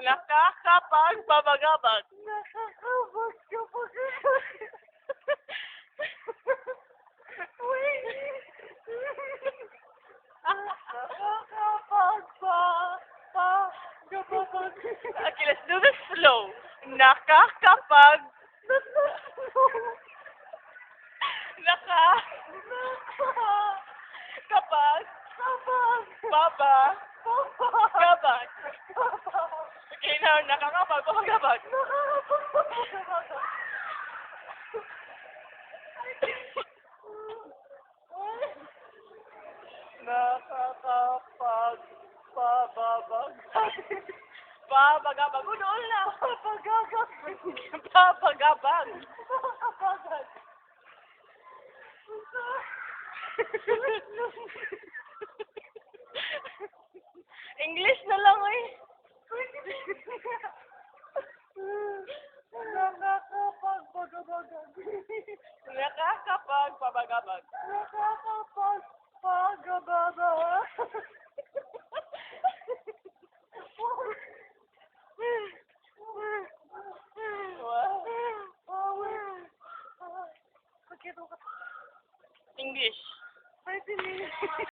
Nakakapagpabagabag. Nakakabag ka pa Nakakapag pa pa kapag Okay, let's do this slow. Nakakapag... Naka... Kapag... Baba... Okay, now, nakakapag... Pabagabag. Nakakapag... Pababag. Pabagabag. Unool na. Papagabag. English na lang eh. Nakakapag pabagabag. Pagkito ka. English. Pwede